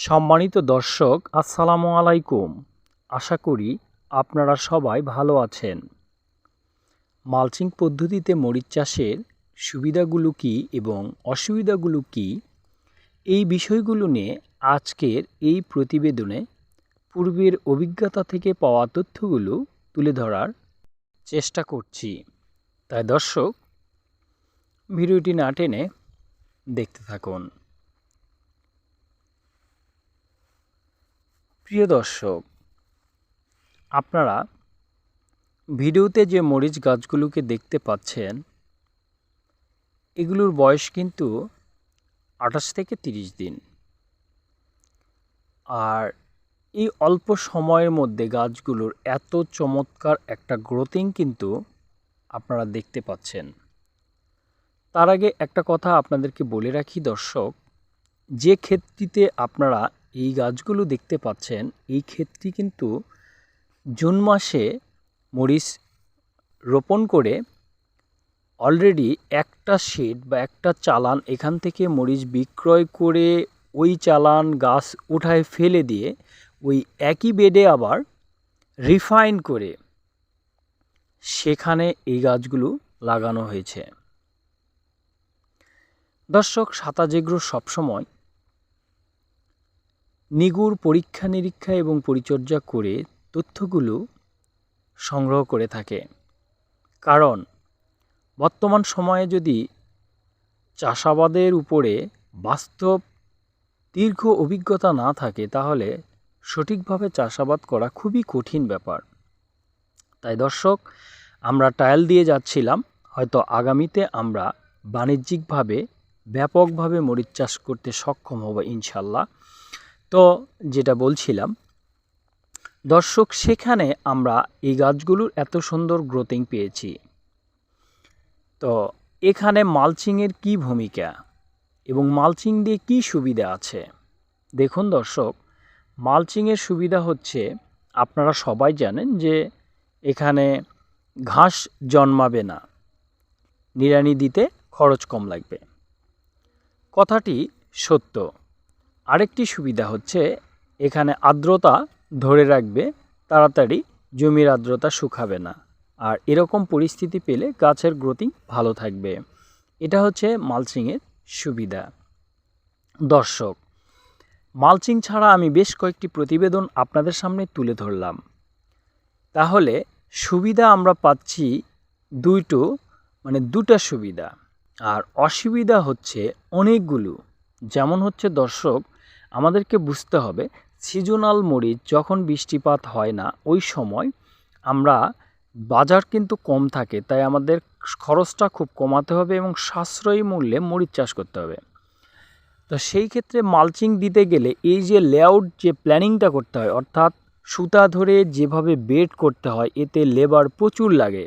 সম্মানিত দর্শক, আসসালামু আলাইকুম। আশা করি আপনারা সবাই ভালো আছেন। মালচিং পদ্ধতিতে মরিচ চাষের সুবিধাগুলো কী এবং অসুবিধাগুলো কী? এই বিষয়গুলো নিয়ে আজকের এই প্রতিবেদনে পূর্বের অভিজ্ঞতা থেকে পাওয়া তথ্যগুলো তুলে ধরার চেষ্টা করছি। তাই দর্শক, ভিডিওটি না টেনে দেখতে থাকুন। প্রিয় দর্শক, আপনারা ভিডিওতে যে মরিচ গাছগুলোকে দেখতে পাচ্ছেন, এগুলোর বয়স কিন্তু আঠাশ থেকে তিরিশ দিন। আর এই অল্প সময়ের মধ্যে গাছগুলোর এত চমৎকার একটা গ্রোথিং কিন্তু আপনারা দেখতে পাচ্ছেন। তার আগে একটা কথা আপনাদেরকে বলে রাখি দর্শক, যে ক্ষেত্রটিতে আপনারা এই গাছগুলো দেখতে পাচ্ছেন, এই ক্ষেতটি কিন্তু জুন মাসে মরিচ রোপণ করে অলরেডি একটা শেড বা একটা চালান এখান থেকে মরিচ বিক্রয় করে ওই চালান গাছ উঠায় ফেলে দিয়ে ওই একই বেডে আবার রিফাইন করে সেখানে এই গাছগুলো লাগানো হয়েছে। দর্শক, সাতাজেগ্রো সবসময় নিগুড় পরীক্ষা নিরীক্ষা এবং পরিচর্যা করে তথ্যগুলো সংগ্রহ করে থাকে। কারণ, বর্তমান সময়ে যদি চাষাবাদের উপরে বাস্তব দীর্ঘ অভিজ্ঞতা না থাকে, তাহলে সঠিকভাবে চাষাবাদ করা খুবই কঠিন ব্যাপার। তাই দর্শক, আমরা টায়াল দিয়ে যাচ্ছিলাম, হয়তো আগামীতে আমরা বাণিজ্যিকভাবে, ব্যাপকভাবে মরিচ চাষ করতে সক্ষম হব ইনশাল্লাহ তো যেটা বলছিলাম, দর্শক, সেখানে আমরা এই গাছগুলোর এত সুন্দর গ্রোথিং পেয়েছি। তো এখানে মালচিংয়ের কি ভূমিকা এবং মালচিং দিয়ে কি সুবিধা আছে? দেখুন দর্শক, মালচিংয়ের সুবিধা হচ্ছে, আপনারা সবাই জানেন যে এখানে ঘাস জন্মাবে না, নিড়ানি দিতে খরচ কম লাগবে। কথাটি সত্য। আরেকটি সুবিধা হচ্ছে, এখানে আর্দ্রতা ধরে রাখবে, তাড়াতাড়ি জমির আর্দ্রতা শুকাবে না। আর এরকম পরিস্থিতি পেলে গাছের গ্রোথিং ভালো থাকবে। এটা হচ্ছে মালচিংয়ের সুবিধা। দর্শক, মালচিং ছাড়া আমি বেশ কয়েকটি প্রতিবেদন আপনাদের সামনে তুলে ধরলাম। তাহলে সুবিধা আমরা পাচ্ছি দুইটো মানে দুটা সুবিধা। আর অসুবিধা হচ্ছে অনেকগুলো। যেমন হচ্ছে দর্শক আমাদেরকে বুঝতে হবে, সিজনাল মরিচ যখন বৃষ্টিপাত হয় না, ওই সময় আমরা বাজার কিন্তু কম থাকে, তাই আমাদের খরচটা খুব কমাতে হবে এবং সাশ্রয়ী মূল্যে মরিচ চাষ করতে হবে। তো সেই ক্ষেত্রে মালচিং দিতে গেলে এই যে লেআউট যে প্ল্যানিংটা করতে হয়, অর্থাৎ সুতা ধরে যেভাবে বেড করতে হয়, এতে লেবার প্রচুর লাগে,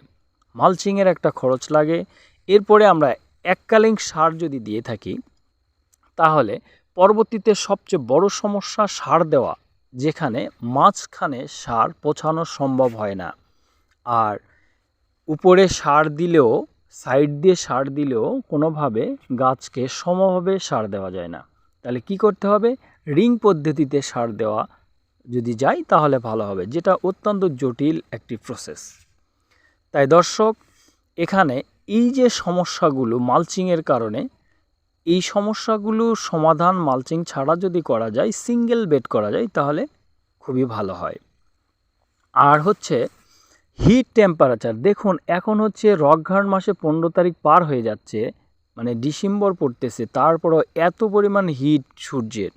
মালচিংয়ের একটা খরচ লাগে। এরপরে আমরা এককালীন সার যদি দিয়ে থাকি, তাহলে পরবর্তীতে সবচেয়ে বড় সমস্যা সার দেওয়া, যেখানে মাঝখানে সার পৌঁছানো সম্ভব হয় না। আর উপরে সার দিলেও, সাইড দিয়ে সার দিলেও কোনোভাবে গাছকে সমভাবে সার দেওয়া যায় না। তাহলে কি করতে হবে? রিং পদ্ধতিতে সার দেওয়া যদি যাই তাহলে ভালো হবে, যেটা অত্যন্ত জটিল একটি প্রসেস তাই দর্শক, এখানে এই যে সমস্যাগুলো মালচিংয়ের কারণে এই সমস্যাগুলো সমাধান মালচিং ছাড়া যদি করা যায় সিঙ্গেল বেড করা যায়, তাহলে খুবই ভালো হয়। আর হচ্ছে হিট টেম্পারেচার দেখুন, এখন হচ্ছে রকঘাট মাসে পনেরো তারিখ পার হয়ে যাচ্ছে মানে ডিসেম্বর পড়তেছে, তারপরও এত পরিমাণ হিট সূর্যের।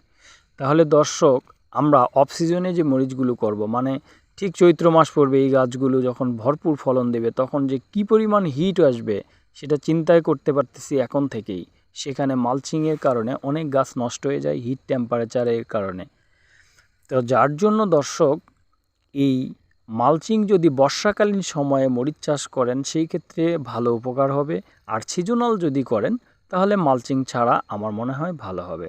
তাহলে দর্শক, আমরা অফ সিজনে যে মরিচগুলো করব মানে ঠিক চৈত্র মাস পড়বে, এই গাছগুলো যখন ভরপুর ফলন দেবে, তখন যে কি পরিমাণ হিট আসবে, সেটা চিন্তায় করতে পারতেছি এখন থেকেই। সেখানে মালচিংয়ের কারণে অনেক গাছ নষ্ট হয়ে যায় হিট টেম্পারেচারের কারণে। তো যার জন্য দর্শক, এই মালচিং যদি বর্ষাকালীন সময়ে মরিচ চাষ করেন, সেই ক্ষেত্রে ভালো উপকার হবে। আর সিজনাল যদি করেন, তাহলে মালচিং ছাড়া আমার মনে হয় ভালো হবে।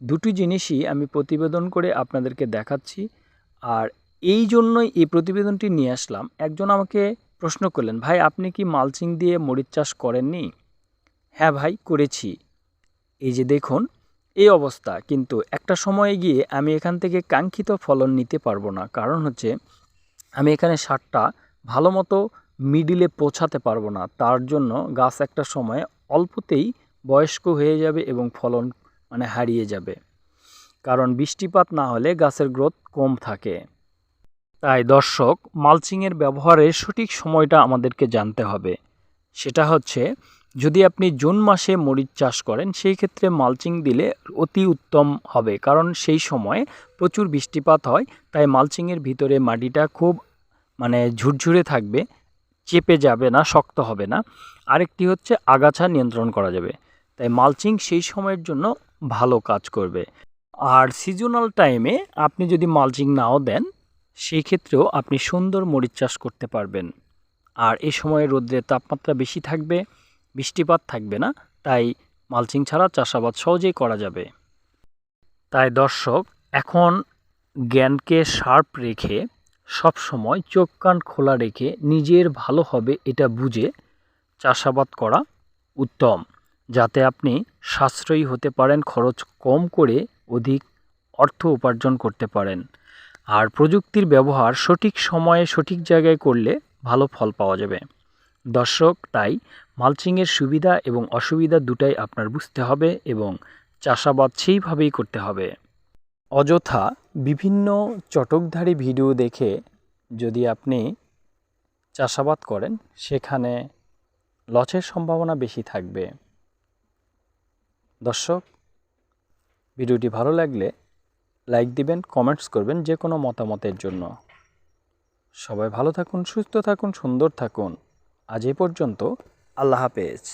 দুটি জিনিসই আমি প্রতিবেদন করে আপনাদেরকে দেখাচ্ছি। আর এই জন্যই এই প্রতিবেদনটি নিয়ে আসলাম। একজন আমাকে প্রশ্ন করলেন, ভাই, আপনি কি মালচিং দিয়ে মরিচ চাষ করেননি? হ্যাঁ ভাই, করেছি। এই যে দেখুন, এই অবস্থা। কিন্তু একটা সময়ে গিয়ে আমি এখান থেকে কাঙ্ক্ষিত ফলন নিতে পারব না। কারণ হচ্ছে, আমি এখানে সারটা ভালো মতো মিডিলে পৌঁছাতে পারব না। তার জন্য গাছ একটা সময় অল্পতেই বয়স্ক হয়ে যাবে এবং ফলন মানে হারিয়ে যাবে। কারণ বৃষ্টিপাত না হলে গাছের গ্রোথ কম থাকে। তাই দর্শক, মালচিংয়ের ব্যবহারের সঠিক সময়টা আমাদেরকে জানতে হবে। সেটা হচ্ছে যদি আপনি জুন মাসে মরিচ চাষ করেন, সেই ক্ষেত্রে মালচিং দিলে অতি উত্তম হবে। কারণ সেই সময় প্রচুর বৃষ্টিপাত হয়, তাই মালচিংয়ের ভিতরে মাটিটা খুব মানে ঝুরঝুরে থাকবে, চেপে যাবে না, শক্ত হবে না। আরেকটি হচ্ছে আগাছা নিয়ন্ত্রণ করা যাবে। তাই মালচিং সেই সময়ের জন্য ভালো কাজ করবে। আর সিজনাল টাইমে আপনি যদি মালচিং নাও দেন, সেই ক্ষেত্রেও আপনি সুন্দর মরিচ চাষ করতে পারবেন। আর এ সময় রোদ্রের তাপমাত্রা বেশি থাকবে বৃষ্টিপাত থাকবে না, তাই মালচিং ছাড়া চাষাবাদ সহজেই করা যাবে। তাই দর্শক, এখন জ্ঞানকে শার্প রেখে সব সময় চোখ কান খোলা রেখে নিজের ভালো হবে এটা বুঝে চাষাবাদ করা উত্তম, যাতে আপনি সাশ্রয়ী হতে পারেন, খরচ কম করে অধিক অর্থ উপার্জন করতে পারেন। আর প্রযুক্তির ব্যবহার সঠিক সময়ে সঠিক জায়গায় করলে ভালো ফল পাওয়া যাবে। দর্শক, তাই মালচিংয়ের সুবিধা এবং অসুবিধা দুটাই আপনার বুঝতে হবে এবং চাষাবাদ সেইভাবেই করতে হবে। অযথা বিভিন্ন চটকধারী ভিডিও দেখে যদি আপনি চাষাবাদ করেন, সেখানে লসের সম্ভাবনা বেশি থাকবে। দর্শক, ভিডিওটি ভালো লাগলে লাইক দিবেন, কমেন্টস করবেন যে কোনো মতামতের জন্য। সবাই ভালো থাকুন, সুস্থ থাকুন, সুন্দর থাকুন। আজ এই পর্যন্ত। আল্লাহ হাফেজ।